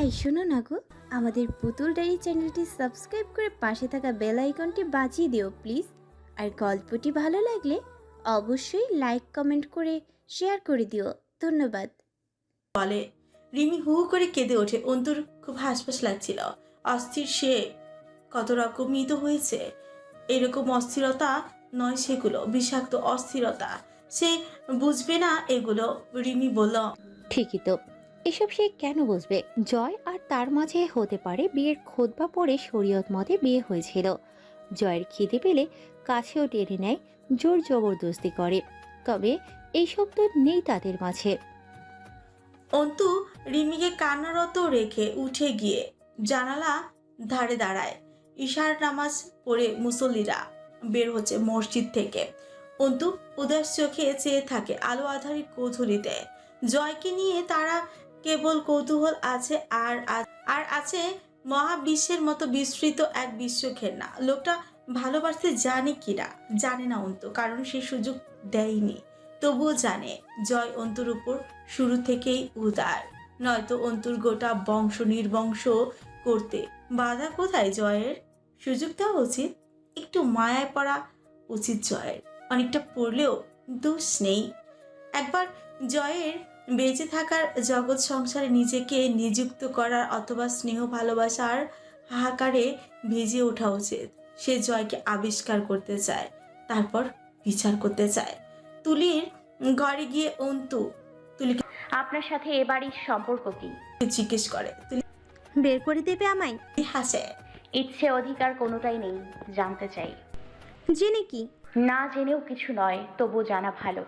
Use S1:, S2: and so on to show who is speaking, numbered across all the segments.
S1: এই, শোনো না গো। আমাদের পুতুল ডায়েরি চ্যানেলটি সাবস্ক্রাইব করে পাশে থাকা বেল আইকনটি বাজিয়ে দিও, প্লিজ। আর গল্পটি ভালো লাগলে অবশ্যই লাইক, কমেন্ট করে শেয়ার করে দিও। ধন্যবাদ।
S2: বলে, রিমি হু করে কেঁদে ওঠে। অন্তুর খুব হাসপাস লাগছিল। অস্থির সে কত রকমই তো হয়েছে। এরকম অস্থিরতা নয় সেগুলো, বিষাক্ত অস্থিরতা। সে বুঝবে না এগুলো রিমি বলল।
S3: ঠিকই তো। এসব সে কেন বুঝবে? জয় আর তার মাঝে হতে পারে বিয়ের খোদবা পরে শরীয়ত মতে বিয়ে হয়েছিল। জয়ের খিদে পেলে কাছেও টেনে নেয় জোর জবরদস্তি করে। তবে এইসব তো নেই তাদের মাঝে।
S2: অন্তু রিমিকে কান্নারত রেখে উঠে গিয়ে জানালা ধারে দাঁড়ায়। ঈশার নামাজ পড়ে মুসল্লিরা। বের হচ্ছে মসজিদ থেকে। অন্তু উদাস চোখে চেয়ে থাকে আলো আধারী কৌথুলিতে জয়কে নিয়ে তারা কেবল কৌতূহল আছে আর আর আছে মহাবিশ্বের মতো বিস্তৃত এক বিশ্ব বিশ্বঘেন্না লোকটা ভালোবাসতে জানে কিনা জানে না অন্তু, কারণ সে সুযোগ দেয়নি। তবুও জানে জয় অন্তুর উপর শুরু থেকেই উদার। নয়তো অন্তুর গোটা বংশ নির্বংশ করতে। বাধা কোথায় জয়ের? সুযোগ দেওয়া উচিত? একটু মায়ায় পড়া উচিত জয়ের। অনেকটা পড়লেও দোষ নেই। একবার জয়ের বেঁচে থাকার জগৎ সংসারে নিজেকে নিযুক্ত করার অথবা স্নেহ ভালোবাসার হাহাকারে ভিজে ওঠা উচিত। সে জয়কে আবিষ্কার করতে চায় তারপর বিচার করতে চায়। তুলির ঘরে গিয়ে অন্তু তুলি
S4: আপনার সাথে এ বাড়ির সম্পর্ক কি?
S2: জিজ্ঞেস করে। তুলি
S1: বের করে দেবে আমায়?
S2: হাসে।
S4: ইচ্ছে অধিকার কোনোটাই নেই জানতে চাই।
S1: জেনে কি?
S4: না জেনেও কিছু নয় তবু জানা ভালো।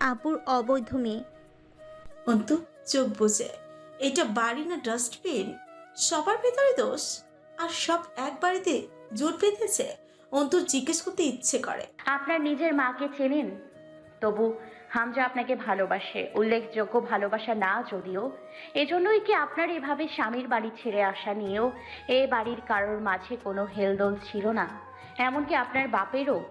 S1: আপুর অবৈধ মেয়ে।
S2: অন্তু চোখ বুঝে এটা বাড়ি না ডাস্টবিন? সবার ভেতরে দোষ? আর সব এক বাড়িতে জোট বেঁধেছে? অন্তুর জিজ্ঞেস করতে ইচ্ছে করে।
S4: আপনার নিজের মাকে চেনেন? তবু হামজা আপনাকে ভালোবাসে উল্লেখযোগ্য ভালোবাসা না যদিও। এজন্যই কি আপনার এভাবে স্বামীর বাড়ি ছেড়ে আসা নিয়েও এ বাড়ির কারোর মাঝে কোনো হেলদোল ছিল না? এমনকি আপনার বাপেরও?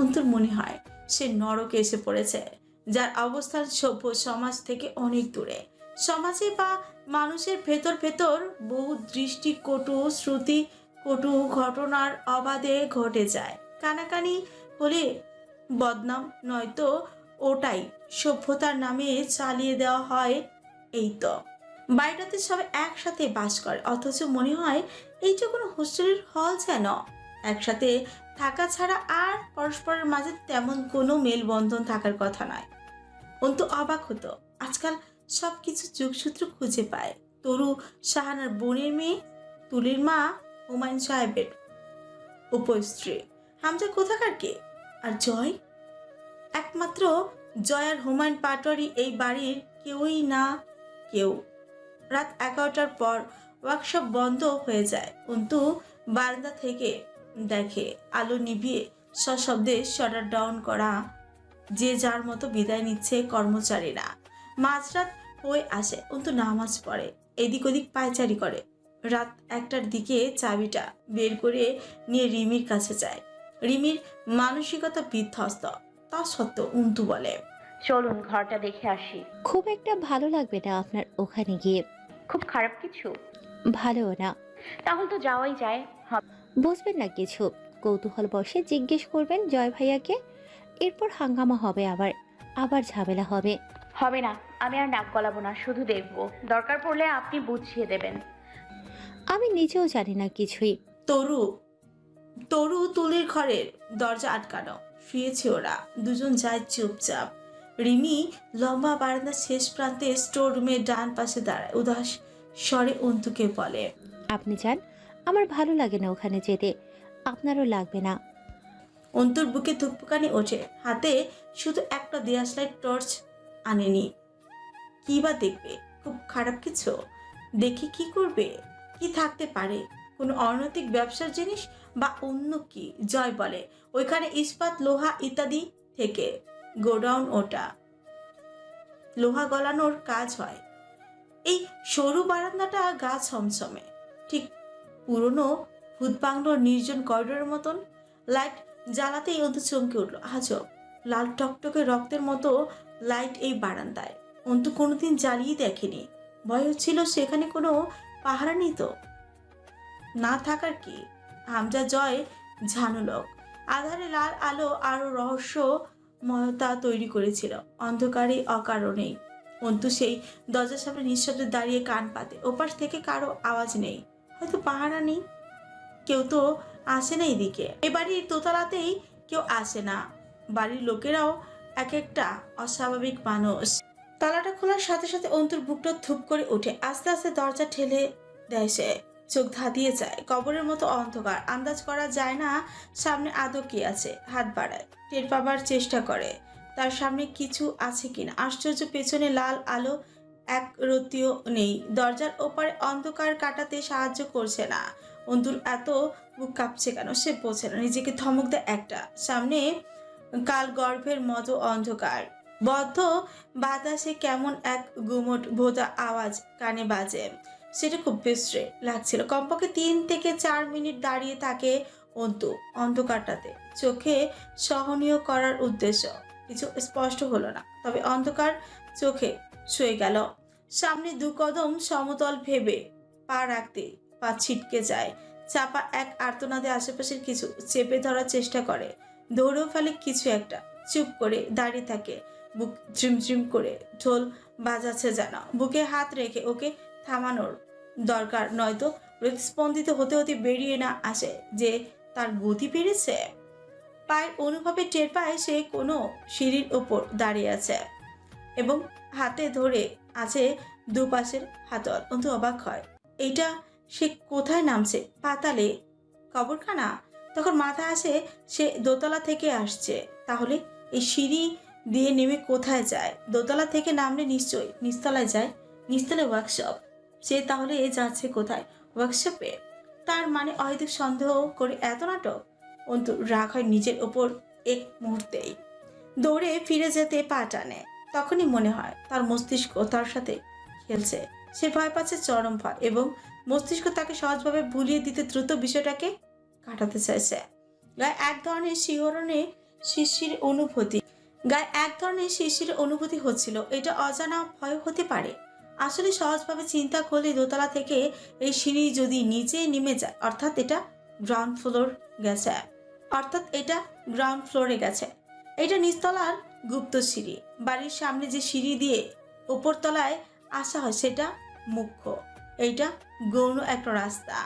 S2: অন্তুর মনে হয় সে নরকে এসে পড়েছে, যার অবস্থান সভ্য সমাজ থেকে অনেক দূরে। সমাজে বা মানুষের ভেতর ভেতর বহু দৃষ্টি কটু শ্রুতি কটু ঘটনার অবাধে ঘটে যায়। কানাকানি হলে বদনাম, নয়তো ওটাই সভ্যতার নামে চালিয়ে দেওয়া হয় এই তো। বাড়িটাতে সবাই একসাথে বাস করে, অথচ মনে হয় এইটা কোনো হোস্টেলের হল যেন। একসাথে থাকা ছাড়া আর পরস্পরের মাঝে তেমন কোনো মেলবন্ধন থাকার কথা নয়। অন্তু অবাক হতো। আজকাল সব কিছু যোগসূত্র খুঁজে পায়। তরু শাহানার বোনের মেয়ে, তুলির মা, হুমায়ুন সাহেবের উপস্ত্রী হামজা কোথাকার কে? আর জয়? একমাত্র জয় আর হুমায়ুন পাটোয়ারি এই বাড়ির কেউই না কেউ। রাত এগারোটার পর ওয়ার্কশপ বন্ধ হয়ে যায়। অন্তু বারান্দা থেকে দেখে আলো নিভিয়ে সশব্দে শাটার ডাউন করা। যে যার মতো বিদায় নিচ্ছে কর্মচারীরা। মাঝরাত হয়ে আসে অন্তু নামাজ পড়ে এদিক ওদিক পায়চারি করে। রাত একটার দিকে চাবিটা বের করে নিয়ে রিমির কাছে যায়। রিমির মানসিকতা বিধ্বস্ত তা সত্ত্বেও উন্তু বলে
S4: চলুন ঘরটা দেখে আসি।
S3: খুব একটা ভালো লাগবে না আপনার ওখানে গিয়ে।
S4: খুব খারাপ কিছু?
S3: ভালোও না।
S4: তাহলে তো যাওয়াই যায়।
S3: বুঝবেন না কিছু। কৌতূহল বসে জিজ্ঞেস করবেন জয় ভাইয়াকে। এরপর হাঙ্গামা হবে আবার আবার ঝামেলা হবে।
S4: হবে না আমি আর নাক গলাবো না শুধু দেখব। দরকার পড়লে আপনি বুঝিয়ে দেবেন।
S3: আমি নিজেও জানি না কিছুই।
S2: তরু তরু তুলির ঘরের দরজা আটকানো। শুয়েছে ওরা দুজন যায় চুপচাপ। রিমি লম্বা বারান্দার শেষ প্রান্তে স্টোর রুমের ডান পাশে দাঁড়ায় উদাস স্বরে অন্তুকে বলে
S3: আপনি যান আমার ভালো লাগে না ওখানে যেতে। আপনারও লাগবে না।
S2: অন্তুর বুকে ধুকপুকানি ওঠে। হাতে শুধু একটা দেয়াশলাই টর্চ আনেনি। কি বা দেখবে? খুব খারাপ কিছু? দেখে কি করবে? কি থাকতে পারে? কোনো অনৈতিক ব্যবসার জিনিস? বা অন্য কি? জয় বলে। ওইখানে ইস্পাত, লোহা ইত্যাদি থেকে। গোডাউন ওটা। লোহা গলানোর কাজ হয়। এই সরু বারান্দাটা গা ছমছমে। ঠিক পুরনো ভূতবাংলোর নির্জন করিডোরের মতন লাইট জ্বালাতেই অন্ত চমকে উঠল। আজব, লাল টকটকে রক্তের মতো লাইট এই বারান্দায়। অন্তু কোনোদিন জ্বালিয়ে দেখেনি। ভয় হচ্ছিল সেখানে কোনো পাহারা নেই তো? না থাকার কি? হামজা জয় ঝানুলক। আধারে লাল আলো আরও রহস্যময়তা তৈরি করেছিল। অন্ধকারে অকারণেই অন্তু সেই দরজার সামনে নিঃশব্দে দাঁড়িয়ে কান পাতে। ওপাশ থেকে কারও আওয়াজ নেই। হয়তো পাহারা নেই। কেউ তো আসে না এদিকে। এ বাড়ির দোতলাতেই কেউ আসে না। বাড়ির লোকেরাও এক একটা অস্বাভাবিক মানুষ। তালাটা খোলার সাথে সাথে অন্তুর বুকটা থুপ করে ওঠে। আস্তে আস্তে দরজা ঠেলে দেয় সে। চোখ ধাঁধিয়ে যায়। কবরের মতো অন্ধকার। আন্দাজ করা যায় না সামনে আদৌ কি আছে। হাত বাড়ায়। টের পাবার চেষ্টা করে। তার সামনে কিছু আছে কিনা? আশ্চর্য পেছনে লাল আলো এক রতিও নেই। দরজার ওপারে অন্ধকার কাটাতে সাহায্য করছে না। অন্তুর এত বুক কাঁপছে কেন? সে বোঝে না, নিজেকে ধমক দেয় একটা। সামনে কাল গর্ভের মতো অন্ধকার। বদ্ধ বাতাসে কেমন এক গুমট ভোতা আওয়াজ কানে বাজে। সেটা খুব বিশ্রে লাগছিল। কমপক্ষে তিন থেকে চার মিনিট দাঁড়িয়ে থাকে অন্তু অন্ধকারটাতে। চোখে সহনীয় করার উদ্দেশ্য। কিছু স্পষ্ট হলো না। তবে অন্ধকার চোখে শুয়ে গেল। সামনে দু কদম সমতল ভেবে পা রাখতে, পা ছিটকে যায়। চাপা এক আর্তনাদে আশেপাশের কিছু চেপে ধরার চেষ্টা করে। দৌড়েও ফেলে কিছু একটা। চুপ করে দাঁড়িয়ে থাকে। বুক ঝিমঝিম করে ঢোল বাজাচ্ছে যেন। বুকে হাত রেখে ওকে থামানোর দরকার নয়তো হৃদস্পন্দিত হতে হতে বেরিয়ে না আসে যে তার গতি বেড়েছে পায়ের অনুভবে টের পায় সে কোনো সিঁড়ির ওপর দাঁড়িয়ে আছে। এবং হাতে ধরে আছে দুপাশের হাতল। অন্তু অবাক হয়। এইটা সে কোথায় নামছে? পাতালে কবরখানা? তখন মাথা আসে সে দোতলা থেকে আসছে। তাহলে এই সিঁড়ি দিয়ে নেমে কোথায় যায়? দোতলা থেকে নামলে নিশ্চয়ই নিচতলায় যায়। নিচতলা ওয়ার্কশপ সে তাহলে এ যাচ্ছে কোথায়? ওয়ার্কশপে তার মানে অহেতুক সন্দেহ করে এত নাটক? অন্তু রাগ হয় নিজের ওপর এক মুহূর্তেই। দৌড়ে ফিরে যেতে পা টানে। তখনই মনে হয় তার মস্তিষ্ক তার সাথে খেলছে। সে ভয় পাচ্ছে চরম ভয় এবং মস্তিষ্ক তাকে সহজভাবে ভুলিয়ে দিতে দ্রুত বিষয়টাকে কাটাতে চাইছে। গায়ে এক ধরনের শিহরণে শিশির অনুভূতি। গায়ে এক ধরনের শিশির অনুভূতি হচ্ছিল। এটা অজানা ভয় হতে পারে। আসলে সহজভাবে চিন্তা করলে দোতলা থেকে এই সিঁড়ি যদি নিচে নেমে যায়, অর্থাৎ এটা গ্রাউন্ড ফ্লোর গেছে। অর্থাৎ এটা গ্রাউন্ড ফ্লোরে গেছে। এটা নিচতলার গুপ্ত সিঁড়ি। বাড়ির সামনে যে সিঁড়ি দিয়ে উপরতলায় আসা হয়, সেটা মুখ্য। এইটা গৌণ একটা রাস্তা।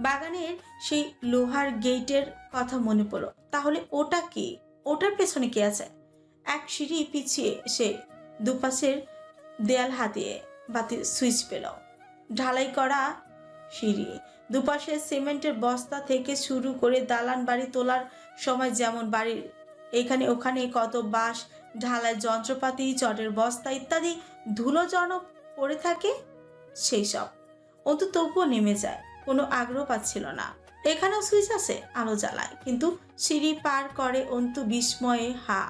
S2: বাগানের সেই লোহার গেটের কথা মনে পড়ল। তাহলে ওটা কি? ওটার পেছনে কি আছে? এক সিঁড়ি পিছিয়ে সে দুপাশের দেয়াল হাতিয়ে বাতির সুইচ পেল। ঢালাই করা সিঁড়ি। দুপাশে সিমেন্টের বস্তা থেকে শুরু করে দালান বাড়ি তোলার সময় যেমন বাড়ির এখানে ওখানে কত বাঁশ ঢালাই যন্ত্রপাতি, চটের বস্তা ইত্যাদি ধুলো জন পড়ে থাকে সেই সব অন্তু তবুও নেমে যায়, কোনো আগ্রহ পাচ্ছিল না। এখানেও সুইচ আছে, আলো জ্বালায়, কিন্তু সিঁড়ি পার করে অন্তু বিস্ময়ে হা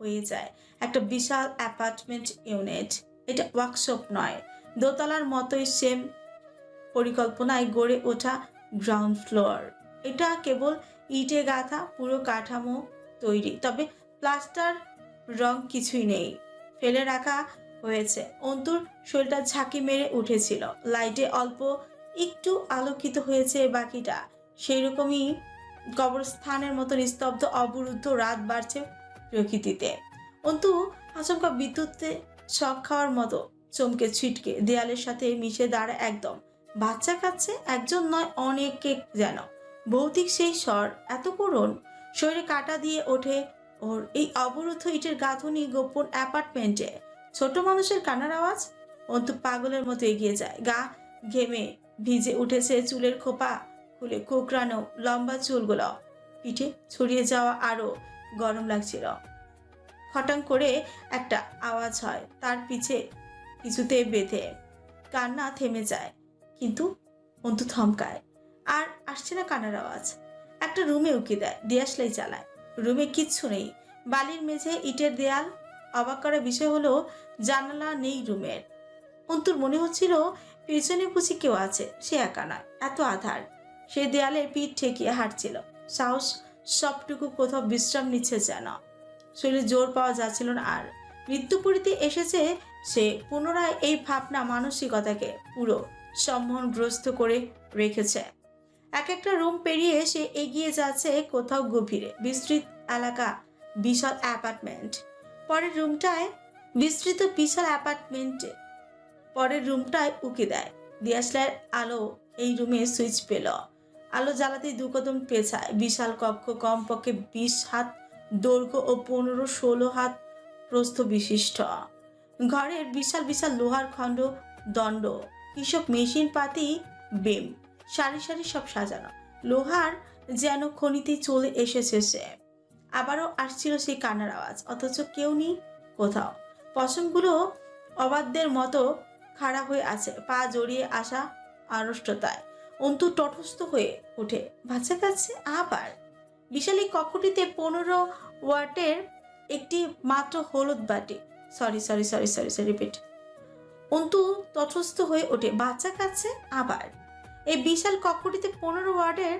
S2: হয়ে যায়। একটা বিশাল অ্যাপার্টমেন্ট ইউনিট, এটা ওয়ার্কশপ নয়, দোতলার মতোই সেম পরিকল্পনায় গড়ে ওঠা গ্রাউন্ড ফ্লোর। এটা কেবল ইটে গাঁথা, পুরো কাঠামো তৈরি। তবে প্লাস্টার রং কিছুই নেই। ফেলে রাখা হয়েছে। অন্তুর শরীরটা ঝাঁকি মেরে উঠেছিল। লাইটে অল্প একটু আলোকিত হয়েছে বাকিটা। সেই রকমই কবরস্থানের মতো নিস্তব্ধ অবরুদ্ধ রাত বাড়ছে প্রকৃতিতে। অন্তু আচমকা বিদ্যুতে শখ খাওয়ার মতো চমকে ছিটকে দেয়ালের সাথে মিশে দাঁড়ায় একদম। বাচ্চা কাচ্ছে একজন নয় অনেকে যেন। ভৌতিক সেই স্বর, এত করুণ। শরীরে কাটা দিয়ে ওঠে ওর এই অবরুদ্ধ ইটের গাঁথনি গোপন অ্যাপার্টমেন্টে। ছোট মানুষের কান্নার আওয়াজ? অন্তু পাগলের মতো এগিয়ে যায়। গা ঘেমে ভিজে উঠেছে চুলের খোপা খুলে কোকড়ানো লম্বা চুলগুলো। পিঠে ছড়িয়ে যাওয়া আরও গরম লাগছিল। খটাং করে একটা আওয়াজ হয় তার পিছে কিছুতে বেঁধে। কান্না থেমে যায়, কিন্তু অন্তু থমকায়। আর আসছে না কান্নার আওয়াজ। একটা রুমে উকি দেয় দিয়াশলাই চালায়। রুমে কিচ্ছু নেই। বালির মেঝে ইটের দেয়াল। অবাক করার বিষয় হলো, জানালা নেই রুমের। অন্তুর মনে হচ্ছিল, পেছনে বুঝি কেউ আছে, সে একা নয়, এত আধার। সে দেয়ালে পিঠ ঠেকিয়ে হাঁটছিল। সাহস সবটুকু কোথাও বিশ্রাম নিচ্ছে যেন। শরীরে জোর পাওয়া যাচ্ছিল না আর। মৃত্যুপুরীতে এসেছে, সে পুনরায় এই ভাবনা মানসিকতাকে পুরো সম্মোহনগ্রস্ত করে রেখেছে। এক একটা রুম পেরিয়ে সে এগিয়ে যাচ্ছে কোথাও গভীরে। বিস্তৃত এলাকা, বিশাল অ্যাপার্টমেন্ট। পরের রুমটায় বিস্তৃত বিশাল অ্যাপার্টমেন্টে পরের রুমটায় উকি দেয়। দিয়াশলার আলো এই রুমে সুইচ পেল। আলো জ্বালাতেই দু কদম পেছায়। বিশাল কক্ষ, কমপক্ষে বিশ হাত, দৈর্ঘ্য ও পনেরো ষোলো হাত প্রস্থ বিশিষ্ট। ঘরের বিশাল বিশাল লোহার খণ্ড, দণ্ড কিসব মেশিন পাতি বেম। সারি সারি সব সাজানো। লোহার যেন খনিতে চলে এসেছে সে। আবারও আসছিল সেই কান্নার আওয়াজ, অথচ কেউ নেই কোথাও। পশমগুলো অবাধ্যের মতো খাড়া হয়ে আছে, পা জড়িয়ে আসা আড়ষ্টতায়। অন্তু তটস্থ হয়ে ওঠে। বাচ্চা কাছে আবার? বিশাল এই কক্ষটিতে পনেরো ওয়াটের একটি মাত্র হলুদ বাটি। Sorry sorry sorry sorry sorry, repeat. Antu তটস্থ হয়ে ওঠে। বাচ্চা কাছে আবার? এই বিশাল কক্ষটিতে পনেরো ওয়ার্ডের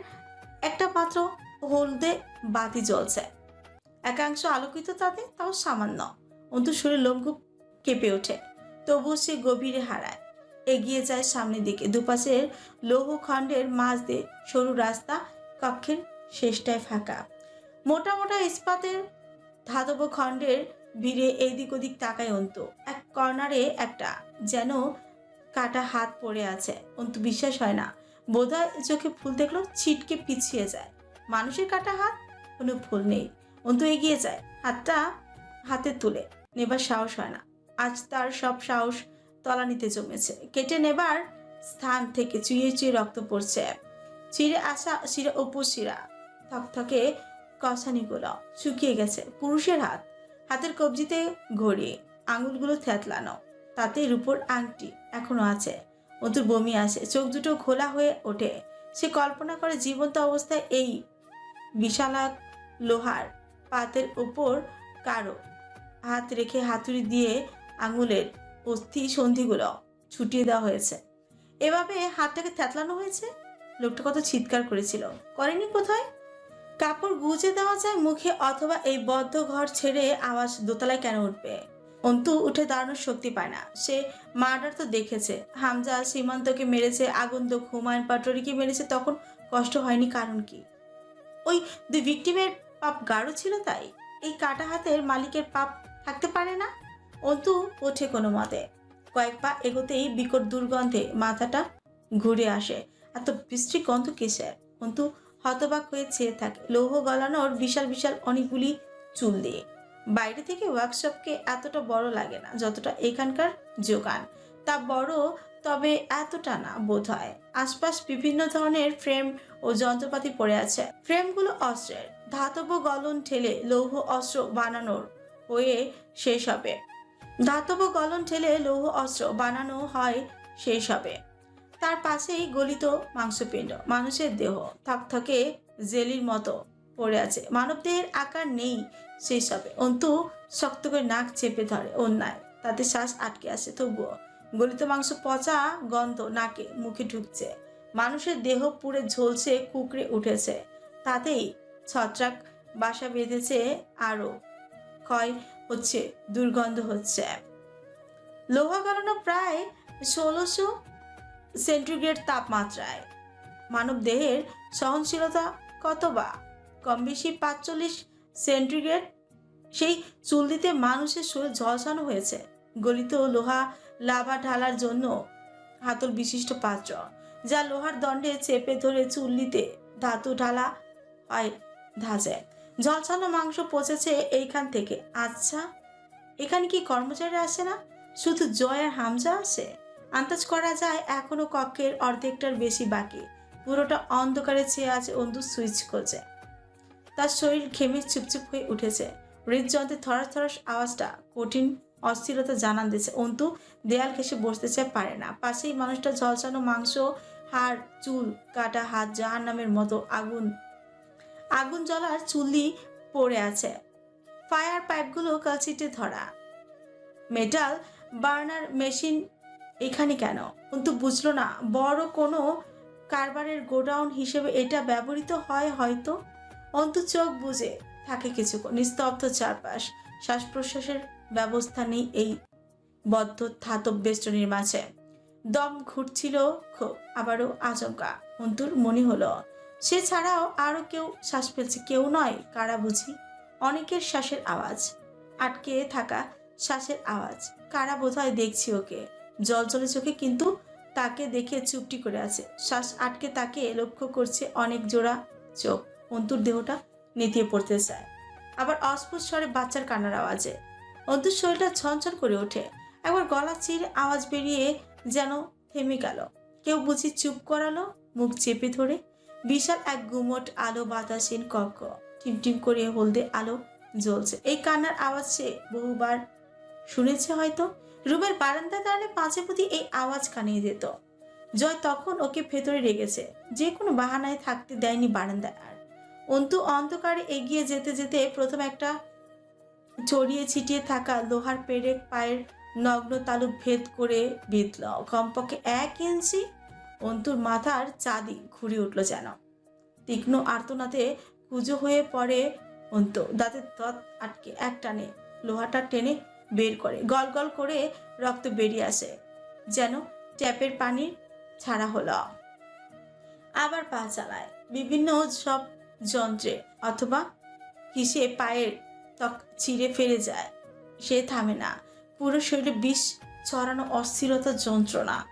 S2: একটা মাত্র হলদে বাতি জ্বলছে। একাংশ আলোকিত তাতে, তাও সামান্য। অন্তু শরীর লোমকূপ কেঁপে ওঠে, তবুও সে গভীরে হারায়। এগিয়ে যায় সামনের দিকে, দুপাশের লৌহ খণ্ডের মাঝ দিয়ে সরু রাস্তা, কক্ষের শেষটায় ফাঁকা। মোটা মোটা ইস্পাতের ধাতব খণ্ডের ভিড়ে এদিক ওদিক তাকায় অন্ত। এক কর্নারে একটা, যেন কাটা হাত পড়ে আছে। অন্তু বিশ্বাস হয় না। বোধহয় চোখে ফুল দেখল ছিটকে পিছিয়ে যায়। মানুষের কাটা হাত? কোনো ফুল নেই। অন্তু এগিয়ে যায়, হাতটা হাতে তুলে। নেবার সাহস হয় না। আজ তার সব সাহস তলানিতে জমেছে। কেটে নেবার স্থান থেকে চুইয়ে চুইয়ে রক্ত পড়ছে। চিরে আসা শিরা উপশিরা থকথকে কষানিগুলো শুকিয়ে গেছে। পুরুষের হাত। হাতের কবজিতে ঘড়ি, আঙুলগুলো থ্যাতলানো তাতে রূপোর আংটি। এখনও আছে। অতুর বমি আসে। চোখ দুটো খোলা হয়ে ওঠে। সে কল্পনা করে জীবন্ত অবস্থায় এই বিশালাক লোহার পাতের উপর কারও হাত রেখে হাতুড়ি দিয়ে আঙুলের অস্থি সন্ধিগুলো ছুটিয়ে দেওয়া হয়েছে। এভাবে হাতটাকে থ্যাতলানো হয়েছে? লোকটা কত চিৎকার করেছিল। করেনি কোথায়? কাপড় গুজে দেওয়া যায় মুখে অথবা এই বদ্ধ ঘর ছেড়ে আওয়াজ দোতলায় কেন উঠবে? অন্তু উঠে দাঁড়ানোর শক্তি পায় না। সে মার্ডার তো দেখেছে। হামজা সীমান্তকে মেরেছে আগন্তুক হুমায়ুন পাটোয়ারিকে মেরেছে, তখন কষ্ট হয়নি কারণ কি? ওই দুই ভিকটিমের পাপ গাঢ় ছিল তাই? এই কাটা হাতের মালিকের পাপ থাকতে পারে না? অন্তু ওঠে কোনো মতে। কয়েক পা এগোতেই বিকট দুর্গন্ধে মাথাটা ঘুরে আসে। এত বৃষ্টি গন্ধ কিসের? অন্তু হতবাক হয়ে চেয়ে থাকে। লৌহ গলানোর বিশাল বিশাল অনেকগুলি চুল দিয়ে। বাইরে থেকে ওয়ার্কশপকে এতটা বড় লাগে না, যতটা এখানকার যোগান। তা বড়, তবে এতটা না বোধ হয় আশপাশ বিভিন্ন ধরনের ফ্রেম ও যন্ত্রপাতি পড়ে আছে। ফ্রেমগুলো অস্ত্রের। ধাতব গলন ঠেলে লৌহ অস্ত্র বানানোর হয়ে শেষ হবে। ধাতব গলন ঠেলে লৌহ অস্ত্র বানানো হয় শেষ হবে। তার পাশেই গলিত মাংসপিণ্ড, মানুষের দেহ, থকথকে জেলির মতো। পড়ে আছে। মানবদেহের আকার নেই সেই সবে অন্তু শক্ত করে নাক চেপে ধরে অন্যায়। তাতে শ্বাস আটকে আসে। তবুও গলিত মাংস পচা গন্ধ নাকে, মুখে ঢুকছে। মানুষের দেহ পুড়ে ঝলছে, কুকড়ে উঠেছে। তাতেই ছত্রাক বাসা বেঁধেছে, আরও ক্ষয় হচ্ছে, দুর্গন্ধ হচ্ছে। লোহা গলানো প্রায় ষোলোশো সেন্টিগ্রেড তাপমাত্রায়। মানব দেহের সহনশীলতা কত বা? কম বেশি পাঁচচল্লিশ সেন্টিগ্রেড। সেই চুল দিতে মানুষের শরীর ঝলসানো হয়েছে। গলিত লোহা লাভা ঢালার জন্য হাতল বিশিষ্ট পাত্র, যা লোহার দণ্ডে চেপে ধরে চুল্লিতে ধাতু ঢালা হয় ধাঁচে। ঝলসানো মাংস পচেছে এইখান থেকে। আচ্ছা এখানে কি কর্মচারী আসে না? শুধু জয় আর হামজা আসে? আন্দাজ করা যায় এখনও কক্ষের অর্ধেকটার বেশি বাকি। পুরোটা অন্ধকারে চেয়ে আছে অন্ধু সুইচ খোঁজে তার শরীর ঘেমে চুপচুপ হয়ে উঠেছে। হৃদযন্ত্রের থরাস থরাস আওয়াজটা কঠিন অস্থিরতা জানান দিয়েছে। অন্তু দেয়াল ঘেসে বসতে চায় পারে না। পাশেই মানুষটা ঝলসানো মাংস, হাড়, চুল, কাটা, হাত জাহান নামের মতো আগুন আগুন জ্বলার চুল্লি পড়ে আছে। ফায়ার পাইপগুলো কালচিটে ধরা। মেটাল বার্নার মেশিন এখানে কেন? কিন্তু বুঝলো না। বড় কোনো কারবারের গোডাউন হিসেবে এটা ব্যবহৃত হয় হয়তো অন্তু চোখ বুঝে থাকে কিছুক্ষণ। নিস্তব্ধ চারপাশ। শ্বাস প্রশ্বাসের ব্যবস্থা নেই এই বদ্ধ ধাতব বেষ্টনীর মাঝে। দম ঘুরছিল খুব, আবারও আচমকা। অন্তুর মনে হলো, সে ছাড়াও আরও কেউ শ্বাস ফেলছে, কেউ নয়, কারা বুঝি? অনেকের শ্বাসের আওয়াজ, আটকে থাকা শ্বাসের আওয়াজ। কারা বোধহয় দেখছি ওকে? জল জলে চোখে, কিন্তু তাকে দেখে চুপটি করে আছে। শ্বাস আটকে তাকে লক্ষ্য করছে অনেক জোড়া চোখ। অন্তুর দেহটা নেতিয়ে পড়তে চায়। আবার অস্ফুট স্বরে বাচ্চার কান্নার আওয়াজে। অন্তুর শরীরটা ছনছন করে ওঠে। একবার গলা চিরে আওয়াজ বেরিয়ে যেন থেমে গেল। কেউ বুঝি চুপ করালো, মুখ চেপে ধরে। বিশাল এক গুমট আলো বাতাসীন কক্ষ। টিমটিম করে হলদে আলো জ্বলছে। এই কান্নার আওয়াজ সে বহুবার শুনেছে হয়তো। রুমের বারান্দায় দাঁড়ালে পাঁচে প্রতি এই আওয়াজ কানিয়ে যেত জয় তখন ওকে ভেতরে রেগেছে যে কোনো বাহানায় থাকতে দেয়নি বারান্দায় আর। অন্তু অন্ধকারে এগিয়ে যেতে যেতে প্রথম একটা ছড়িয়ে ছিটিয়ে থাকা লোহার পেরেক পায়ের নগ্ন তালু ভেদ করে বিঁধল। কমপক্ষে এক ইঞ্চি অন্তুর মাথার চাঁদি ঘুরে উঠল যেন। তীক্ষ্ণ আর্তনাতে কুজো হয়ে পড়ে অন্তু। দাঁতের তৎ আটকে এক টানে লোহাটা টেনে বের করে, গল গল করে রক্ত বেরিয়ে আসে, যেন ট্যাপের পানি ছাড়া হলো। আবার পা চালায়। বিভিন্ন সব যন্ত্রে অথবা কিসে পায়ের ত্বক চিরে ফেলে যায়। সে থামে না। পুরো শরীরে বিষ ছড়ানো অস্থিরতা যন্ত্রণা।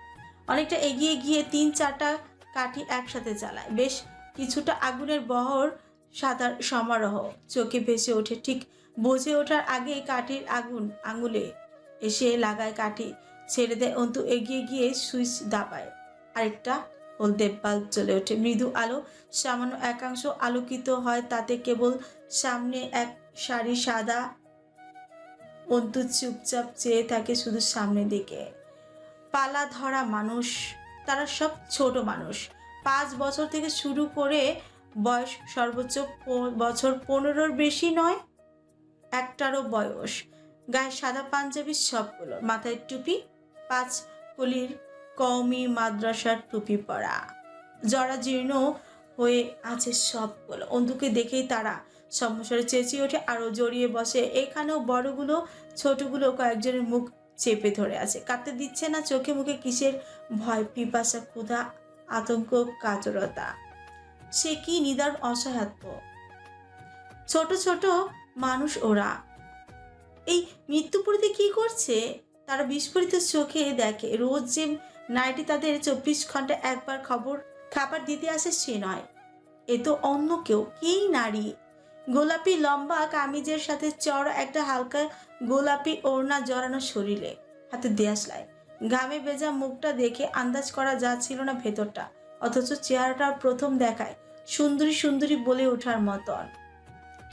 S2: অনেকটা এগিয়ে গিয়ে তিন চারটা কাঠি একসাথে চালায়। বেশ কিছুটা আগুনের বহর সাদার সমারোহ। চোখে ভেসে ওঠে ঠিক বুঝে ওঠার আগে কাঠির আগুন আঙুলে এসে লাগায় কাঠি ছেড়ে দেয়। অন্তু এগিয়ে গিয়ে সুইচ দাবায়। আরেকটা হলদে বাল্ব জ্বলে ওঠে। মৃদু আলো, সামান্য একাংশ আলোকিত হয়, তাতে কেবল সামনে এক শাড়ি সাদা অন্তু চুপচাপ চেয়ে থাকে শুধু সামনের দিকে। পালা ধরা মানুষ, তারা সব ছোট মানুষ। পাঁচ বছর থেকে শুরু করে বয়স সর্বোচ্চ বছর পনেরোর বেশি নয়, একটারও বয়স। গায়ে সাদা পাঞ্জাবির সবগুলো, মাথায় টুপি, পাঁচ কলির কওমি মাদ্রাসার টুপি পরা। জরাজীর্ণ হয়ে আছে সবগুলো। অন্ধুকে দেখেই তারা সমস্যারে চেঁচিয়ে ওঠে আরও জড়িয়ে বসে। এখানেও বড়গুলো, ছোটগুলো কয়েকজনের মুখ চেপে ধরে আছে। কাঁদতে দিচ্ছে না চোখে মুখে কিসের ভয়, পিপাসা, ক্ষুধা, আতঙ্ক, কাতরতা। সে কি নিদার অসহায়ত্ব? ছোট ছোট মানুষ ওরা। এই মৃত্যুপুরীতে কি করছে? তারা বিস্ফোরিত চোখে দেখে। রোজ যে নাইটি তাদের চব্বিশ ঘণ্টা একবার খবর, খাবার দিতে আসে সে নয় এ তো অন্য কেউ কেই নারী? গোলাপি লম্বা কামিজের সাথে চড়া একটা হালকা গোলাপি ওড়না জড়ানো শরীরে, হাতে দেয়াশলায় ঘামে ভেজা মুখটা দেখে আন্দাজ করা যাচ্ছিল না ভেতরটা, অথচ চেহারাটা প্রথম দেখায় সুন্দরী সুন্দরী বলে ওঠার মতন।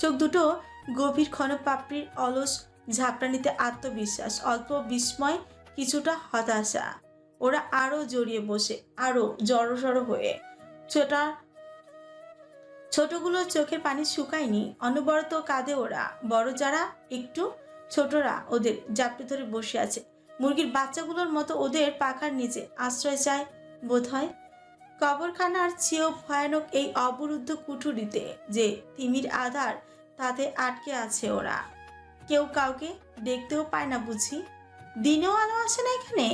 S2: চোখ দুটো গভীর ক্ষণ পাপড়ির অলস ঝাপটানিতে আত্মবিশ্বাস, অল্প বিস্ময়, কিছুটা হতাশা। ওরা আরও জড়িয়ে বসে, আরও জড়সড় হয়ে। ছোটা, ছোটগুলো চোখের পানি শুকায়নি, অনবরত কাঁদে ওরা। বড় যারা, একটু ছোটরা ওদের জাপটে ধরে বসে আছে। মুরগির বাচ্চাগুলোর মতো ওদের পাখার নিচে আশ্রয় চায় বোধ হয় কবরখানার চেয়েও ভয়ানক এই অবরুদ্ধ কুঠুরিতে যে তিমির আধার, তাতে আটকে আছে ওরা। কেউ কাউকে দেখতেও পায় না বুঝি। দিনেও আলো আসে না এখানে?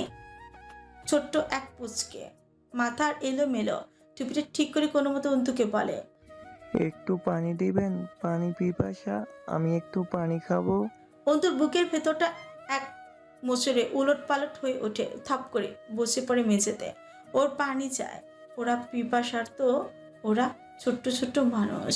S2: ছোট্ট এক পুচকে। মাথার এলোমেলো টুপিটা ঠিক করে কোনো মতো অন্তুকে বলে
S5: একটু পানি দিবেন? পানি পিপাসা? আমি একটু পানি খাব?
S2: অন্তুর বুকের ভেতরটা এক মোচড়ে উলট পালট হয়ে ওঠে থাপ করে বসে পড়ে মেঝেতে। ওর পানি চায়। ওরা পিপাসার তো ওরা ছোট্ট ছোট্ট মানুষ।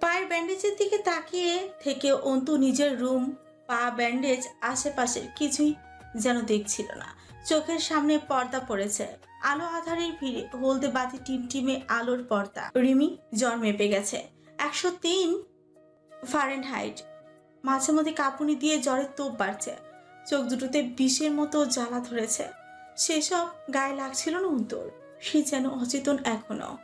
S2: পায়ের ব্যান্ডেজের দিকে তাকিয়ে থেকে অন্তু নিজের রুম পা ব্যান্ডেজ আশেপাশের কিছুই যেন দেখছিল না। চোখের সামনে পর্দা পড়েছে। আলো আধারের ভিড়ে হলদে বাতি টিমটিমে আলোর পর্দা। রিমি জ্বর মেপে গেছে। একশো তিন ফারেন হাইট মাঝে মধ্যে কাঁপুনি দিয়ে জ্বরের তোপ বাড়ছে। চোখ দুটোতে বিষের মতো জ্বালা ধরেছে। সেসব গায়ে লাগছিল না উত্তর। সে যেন অচেতন এখনও।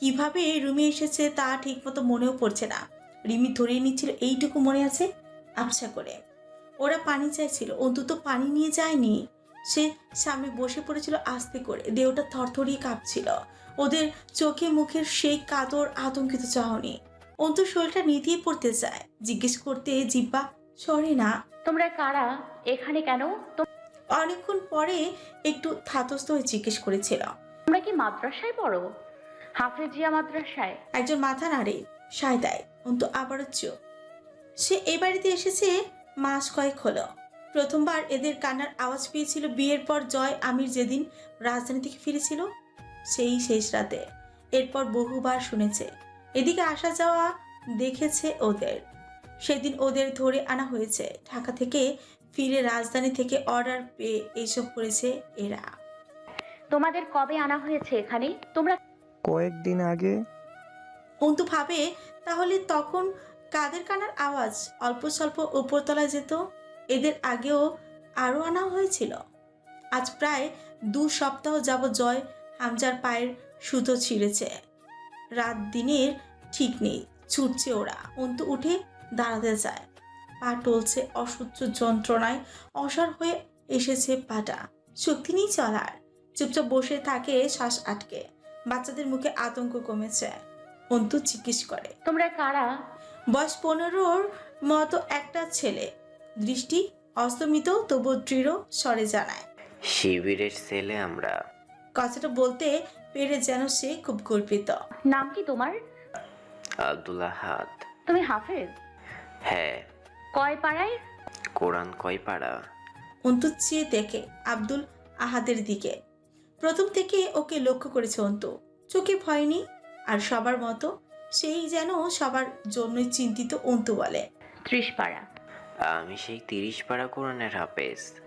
S2: কীভাবে রুমে এসেছে তা ঠিক মতো মনেও পড়ছে না। রিমি ধরিয়ে নিচ্ছিল, এইটুকু মনে আছে? আবছা করে। ওরা পানি চাইছিল। অন্তত পানি নিয়ে যায়নি। সে সামনে বসে পড়েছিল আস্তে করে দেহটা থরথরিয়ে কাঁপছিল। ওদের চোখে মুখের সেই কাতর আতঙ্কিত চাহনি। অন্তু শরীরটা নিতেই পড়তে চায়। জিজ্ঞেস করতে জিব্বা সরে না।
S4: তোমরা কারা? এখানে কেন?
S2: অনেকক্ষণ পরে একটু থাতস্থ হয়ে জিজ্ঞেস করেছিল।
S4: তোমরা কি মাদ্রাসায় পড়ো? হাফেজিয়া মাদ্রাসায়।
S2: একজন মাথা নাড়ে সায় দেয়। অন্তু আবারও চুপ। সে এ বাড়িতে এসেছে মাস কয়েক হলো। প্রথমবার এদের কান্নার আওয়াজ পেয়েছিল বিয়ের পর জয় আমির যেদিন রাজধানী থেকে ফিরেছিল সেই শেষ রাতে। এরপর বহুবার শুনেছে এদিকে আসা যাওয়া দেখেছে ওদের। সেদিন ওদের ধরে আনা হয়েছে ঢাকা থেকে ফিরে রাজধানী থেকে অর্ডার পেয়ে এইসব করেছে এরা।
S4: তোমাদের কবে আনা হয়েছে এখানে? তোমরা
S5: কয়েকদিন আগে।
S2: অন্তু ভাবে তাহলে তখন কাদের কানার আওয়াজ? অল্প স্বল্প উপরতলায় যেত? এদের আগেও আরও আনা হয়েছিল। আজ প্রায় দু সপ্তাহ যাব জয় হামজার পায়ের সুতো ছিঁড়েছে। রাত দিনের ঠিক নেই ছুটছে ওরা। অন্তু উঠে দাঁড়াতে যায় পা টলছে অসহ্য যন্ত্রণায় অসার হয়ে এসেছে পাটা। শক্তি নেই চলার। চুপচাপ বসে থাকে শ্বাস আটকে। বাচ্চাদের মুখে আতঙ্ক কমেছে। অন্তু জিজ্ঞেস করে
S4: তোমরা কারা?
S2: বয়স পনেরোর মতো একটা ছেলে। দৃষ্টি অস্তমিত তবু দৃঢ় স্বরে জানায়।
S6: শিবিরের ছেলে আমরা।
S2: কথাটা বলতে পেরে যেন সে খুব গর্বিত।
S4: নাম কি তোমার?
S6: আব্দুল্লাহ হাত
S4: তুমি হাফেজ?
S6: হ্যাঁ।
S4: কয় পাড়ায়?
S6: কোরআন কয় পাড়া?
S2: অন্তু চেয়ে দেখে আব্দুল আহাদের দিকে। প্রথম থেকে ওকে লক্ষ্য করেছে অন্তু। চোখে ভয় নেই আর সবার মতো সেই যেন সবার জন্যই চিন্তিত অন্তু বলে।
S4: ত্রিশ পাড়া।
S6: আমি সেই তিরিশ পাড়া কোরআনের হাফেজ।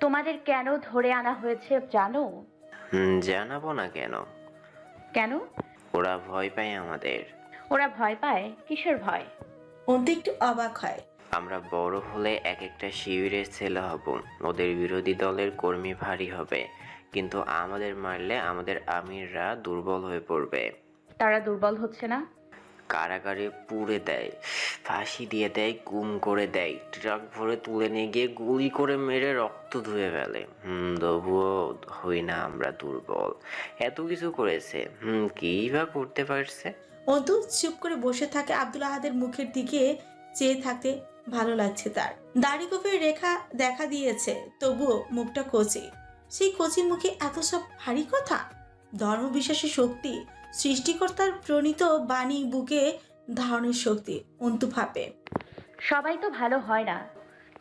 S4: তোমাদের কেন ধরে আনা হয়েছে জানো?
S6: হুম, জানাব না কেন।
S4: কেন?
S6: ওরা ভয় পায় আমাদের।
S4: ওরা ভয় পায়? কিসের ভয়?
S2: অন্তু একটু অবাক হয়।
S6: আমরা বড় হলে এক একটা শিবিরের ছেলে হব। ওদের বিরোধী দলের কর্মী ভারী হবে। কিন্তু আমাদের মারলে আমাদের আমিররা দুর্বল হয়ে পড়বে।
S4: তারা দুর্বল হচ্ছে না?
S6: কারাগারে পুড়ে দেয়, ফাঁসি দিয়ে দেয়, গুম করে দেয়, ট্রাক ভরে তুলে নিয়ে গিয়ে গুলি করে মেরে রক্ত ধুয়ে ফেলে। হুম, তবুও হই না আমরা দুর্বল। এত কিছু করেছে। হুম, কী বা করতে পারছে?
S2: অন্তু চুপ করে বসে থাকে আব্দুল আহাদের মুখের দিকে চেয়ে থাকতে ভালো লাগছে তার। দাড়ি গোফের রেখা দেখা দিয়েছে, তবুও মুখটা কচি। সেই কচির মুখে এত সব ভারী কথা? ধর্মবিশ্বাসী শক্তি সৃষ্টিকর্তার প্রণীত বাণী বুকে ধারণের শক্তি অন্তু ভাবে।
S4: সবাই তো ভালো হয় না।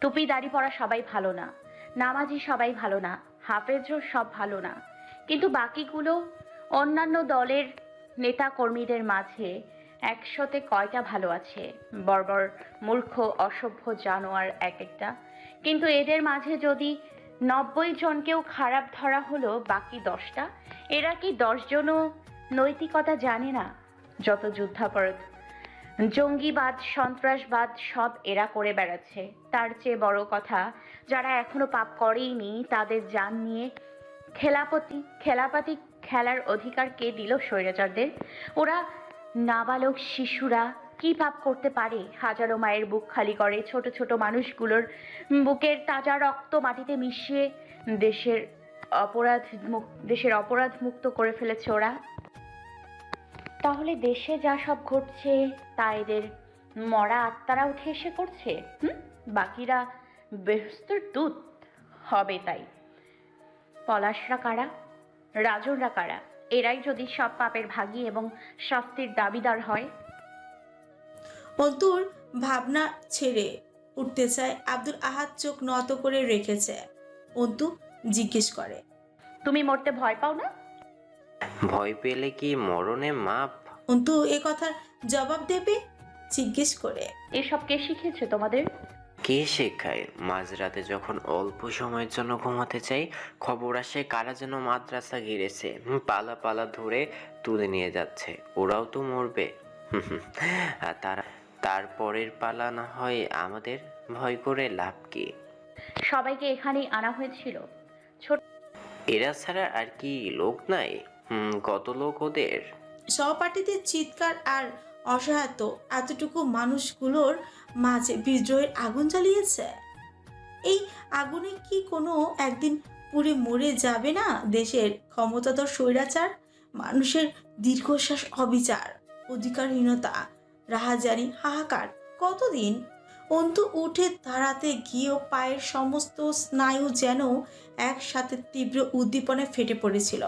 S4: টুপি, দাড়ি পরা সবাই ভালো না। নামাজি সবাই ভালো না। হাফেজও সব ভালো না। কিন্তু বাকিগুলো অন্যান্য দলের নেতা কর্মীদের মাঝে একশোতে কয়টা ভালো আছে? বর্বর, মূর্খ, অসভ্য জানোয়ার এক একটা। কিন্তু এদের মাঝে যদি নব্বই জনকেও খারাপ ধরা হলো বাকি দশটা, এরা কি দশজনও নৈতিকতা জানে না যত যুদ্ধাপরাধ। জঙ্গিবাদ, সন্ত্রাসবাদ সব এরা করে বেড়াচ্ছে। তার চেয়ে বড় কথা, যারা এখনও পাপ করেইনি, তাদের জান নিয়ে খেলাপতি, খেলাপাতি খেলার অধিকার কে দিল স্বৈরাচারদের? ওরা নাবালক শিশুরা কি পাপ করতে পারে? হাজারো মায়ের বুক খালি করে ছোট ছোট মানুষগুলোর বুকের তাজা রক্ত মাটিতে মিশিয়ে দেশের অপরাধ দেশের অপরাধ মুক্ত করে ফেলেছে ওরা। তাহলে দেশে যা সব ঘটছে তা এদের মরা আত্মারা উঠে এসে করছে? হুম? বাকিরা বেহস্তর দূত। হবে তাই। পলাশরা কারা? রাজনরা কারা? এরাই যদি সব পাপের ভাগী এবং শাস্তির দাবিদার হয়।
S2: অন্তুর ভাবনা ছেড়ে উঠতে চায় আব্দুল আহাদ চোখ নত করে রেখেছে। অন্তু জিজ্ঞেস করে
S4: তুমি মরতে ভয় পাও না?
S6: ভয় পেলে কি মরণে মাপ?
S2: অন্তু এ কথার জবাব দেবে? জিজ্ঞেস করে।
S4: এসব কে শিখিয়েছে তোমাদের?
S6: কে শেখায়? মাঝরাতে যখন অল্প সময়ের জন্য ঘুমাতে চাই খবর আসে কারা যেন মাদ্রাসা ঘিরেছে। হুম, পালা পালা ধরে তুলে নিয়ে যাচ্ছে। ওরাও তো মরবে। হুম হুম। আর তারা তারপরের পালা না হয় আমাদের? ভয় করে লাভ কি?
S4: সবাইকে এখানেই আনা হয়েছিল।
S6: এরা ছাড়া আর কি লোক নাই? কত লোক ওদের?
S2: সহপাঠীদের চিৎকার আর অসহায়ত্ব এতটুকু মানুষগুলোর মাঝে বিদ্রোহের আগুন জ্বালিয়েছে? এই আগুনে কি কোনো একদিন পুড়ে মরে যাবে না দেশের ক্ষমতাধর স্বৈরাচার? মানুষের দীর্ঘশ্বাস অবিচার, অধিকারহীনতা, রাহাজারি, হাহাকার, কতদিন? অন্তু উঠে দাঁড়াতে গিয়েও পায়ের সমস্ত স্নায়ু যেন একসাথে তীব্র উদ্দীপনে ফেটে পড়েছিল।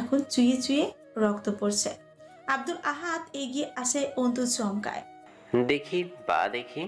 S2: এখন চুয়ে চুয়ে রক্ত পড়ছে। আব্দুল আহাদ এগিয়ে আসে অন্তু চমকায়
S6: দেখি বা দেখি।